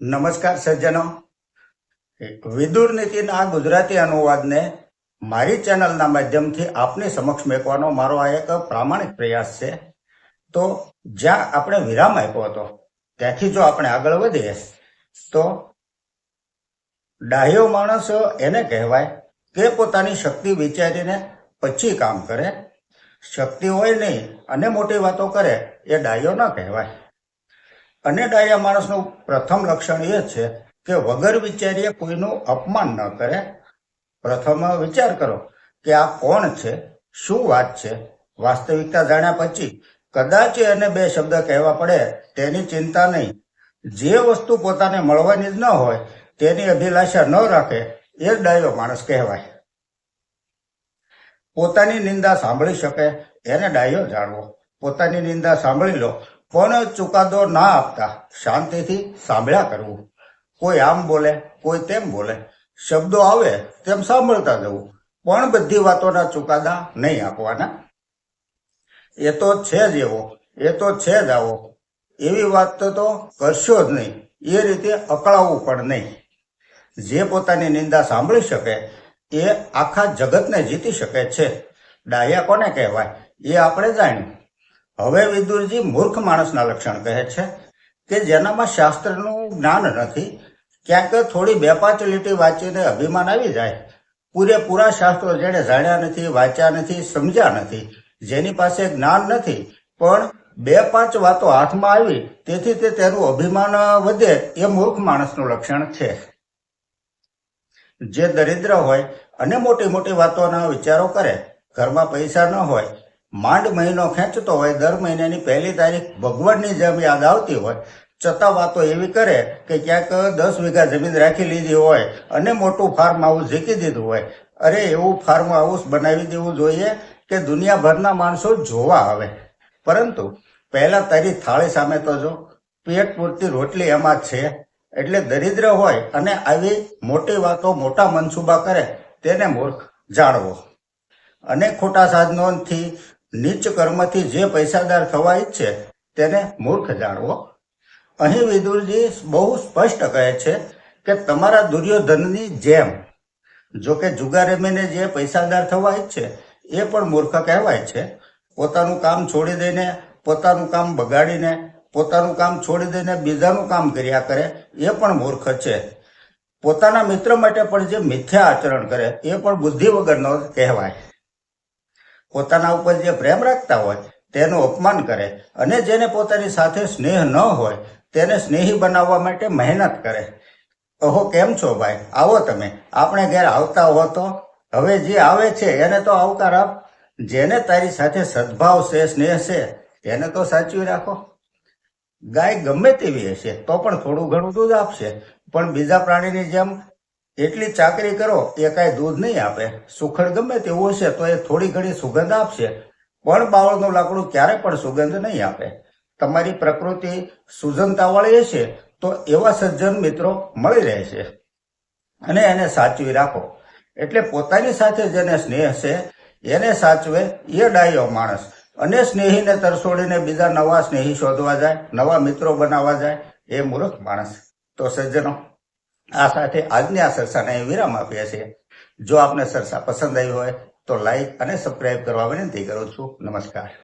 નમસ્કાર સજ્જનો. વિદુર નીતિના ગુજરાતી અનુવાદને મારી ચેનલના માધ્યમથી આપની સમક્ષ મેકવાનો મારો આ એક પ્રામાણિક પ્રયાસ છે. તો જ્યાં આપણે વિરામ આપ્યો હતો, ત્યાંથી જો આપણે આગળ વધીએ, તો ડાહ્યો માણસ એને કહેવાય કે પોતાની શક્તિ વિચારીને પછી કામ કરે. શક્તિ હોય નહીં અને મોટી વાતો કરે એ ડાહ્યો ન કહેવાય. અને ડાયા માણસનું પ્રથમ લક્ષણ એ છે કે વગર વિચારીએ કોઈનું અપમાન ન કરે. પ્રથમ વિચાર કરો કે આ કોણ છે? શું વાત છે? વાસ્તવિકતા જાણ્યા પછી કદાચ એને બે શબ્દ કહેવા પડે, તેની ચિંતા નહીં. જે વસ્તુ પોતાને મળવાની જ ન હોય, તેની અભિલાષા ન રાખે, એ ડાયો માણસ કહેવાય. પોતાની નિંદા સાંભળી શકે, એને ડાયો જાણવો. પોતાની નિંદા સાંભળી લો પણ ચુકાદો ના આપતા? શાંતિથી સાંભળ્યા કરવું કોઈ આમ બોલે, કોઈ તેમ બોલે. શબ્દો આવે તેમ સાંભળતા જવું. પણ બધી વાતોના ચુકાદા નહીં આપવાના. એ તો છે જ એવો, એ તો છે જ આવો. એવી વાત તો કરશો જ નહીં. એ રીતે અકળાવવું પણ નહીં. જે પોતાની નિંદા સાંભળી શકે, એ આખા જગતને જીતી શકે છે. ડાયા કોને કહેવાય? એ આપણે જાણ્યું હવે વિદુરજી મૂર્ખ માણસના લક્ષણ કહે છે કે જેનામાં શાસ્ત્રનું જ્ઞાન નથી. ક્યાંક થોડી બે પાંચ લીટી વાંચીને અભિમાન આવી જાય. પૂરેપૂરા શાસ્ત્રો જેણે જાણ્યા નથી, વાંચ્યા નથી, સમજ્યા નથી. જેની પાસે જ્ઞાન નથી, પણ બે પાંચ વાતો હાથમાં આવી, તેથી તે તેનું અભિમાન વધે એ મૂર્ખ માણસનું લક્ષણ છે. જે દરિદ્ર હોય અને મોટી મોટી વાતોના વિચારો કરે, ઘરમાં પૈસા ન હોય માંડ મહિનો ખેંચતો હોય, દર મહિનાની પહેલી તારીખ ભગવાનની જેમ યાદ આવતી હોય, છતાં વાતો એવી કરે કે ક્યાંક દસ વીઘા જમીન રાખી લીધી હોય અને મોટું ફાર્મ હાઉસ ઝીકી દીધું હોય. અરે, એવું ફાર્મ હાઉસ બનાવી દેવું જોઈએ કે દુનિયાભરના માણસો જોવા આવે. પરંતુ પહેલા તારી થાળી સામે તો જો, પેટ પૂરતી રોટલી એમાં છે, એટલે દરિદ્ર હોય અને આવી મોટી વાતો મોટા મનસુબા કરે, તેને મૂર્ખ જાણવો. અને ખોટા સાધનોથી નીચ કર્મથી જે પૈસાદાર થવા ઈચ્છે તેને મૂર્ખ જાણવો. અહીં વિદુરજી બહુ સ્પષ્ટ કહે છે કે તમારા દુર્યોધનની જેમ, જો કે રમીને જે પૈસાદાર થવા ઈચ્છે એ પણ મૂર્ખ કહેવાય છે. પોતાનું કામ છોડી દઈને, પોતાનું કામ બગાડીને, પોતાનું કામ છોડી દઈને બીજાનું કામ કર્યા કરે, એ પણ મૂર્ખ છે. પોતાના મિત્ર માટે પણ જે મિથ્યા આચરણ કરે, એ પણ બુદ્ધિ વગરનો કહેવાય. પોતાના ઉપર જે પ્રેમ રાખતા હોય, તેનું અપમાન કરે અને જેને પોતાની સાથે સ્નેહ ન હોય, તેને સ્નેહી બનાવવા માટે મહેનત કરે. ઓહો કેમ છો ભાઈ? આવો તમે. આપણે ઘેર આવતા હો તો? હવે જે આવે છે, એને તો આવકાર આપ. જેને તારી સાથે સદભાવ છે, સ્નેહ છે, તેને તો સાચવી રાખો. ગાય ગમે તેવી હશે, તો પણ થોડું ઘણું દૂધ આપશે. પણ બીજા પ્રાણીની જેમ એટલી ચાકરી કરો, એ કાંઈ દૂધ નહીં આપે. સુખડ ગમે તેવું હશે તો એ થોડી ઘણી સુગંધ આપશે. પણ બાવળનું લાકડું ક્યારે પણ સુગંધ નહીં આપે. તમારી પ્રકૃતિ સુજનતાવાળી હશે તો એવા સજ્જન મિત્રો મળી રહેશે અને એને સાચવી રાખો. એટલે પોતાની સાથે જેને સ્નેહ છે એને સાચવે એ ડાયો માણસ. અને સ્નેહીને તરસોડીને બીજા નવા સ્નેહી શોધવા જાય, નવા મિત્રો બનાવવા જાય, એ મૂર્ખ માણસ. તો સજ્જનો આ સાથે આજની આ સરસાને વિરામ આપીએ છીએ. જો આપને સરસા પસંદ આવી હોય તો લાઈક અને સબસ્ક્રાઈબ કરવા વિનંતી કરું છું. નમસ્કાર.